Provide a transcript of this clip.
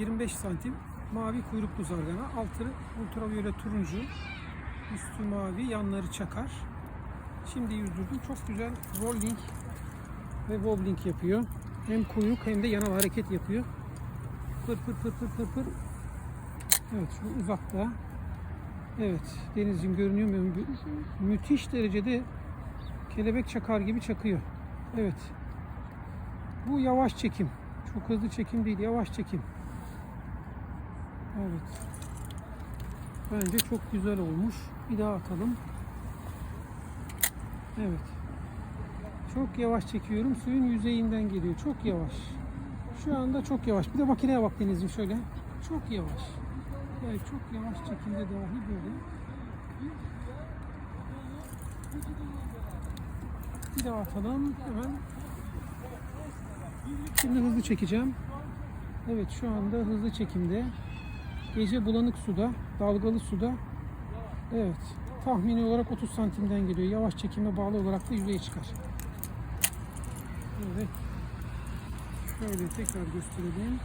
25 santim mavi kuyruklu zargana. Altı ultraviyole turuncu. Üstü mavi, yanları çakar. Şimdi yüzdürdüm. Çok güzel rolling ve wobbling yapıyor. Hem kuyruk hem de yanal hareket yapıyor. Pır pır pır pır pır pır. Evet şu uzakta. Evet denizcim görünüyor mu? Mü- Müthiş derecede kelebek çakar gibi çakıyor. Evet. Bu yavaş çekim. Çok hızlı çekim değil, yavaş çekim. Evet. Bence çok güzel olmuş. Bir daha atalım. Evet. Çok yavaş çekiyorum. Suyun yüzeyinden geliyor. Çok yavaş. Şu anda çok yavaş. Bir de makineye bak Deniz'im şöyle. Çok yavaş. Yani çok yavaş çekimde dahi böyle. Bir daha atalım. Hemen. Şimdi hızlı çekeceğim. Evet şu anda hızlı çekimde. Gece bulanık suda, dalgalı suda. Evet. Tahmini olarak 30 santimden geliyor. Yavaş çekime bağlı olarak da yüzeye çıkar. Evet. Şöyle tekrar gösterelim.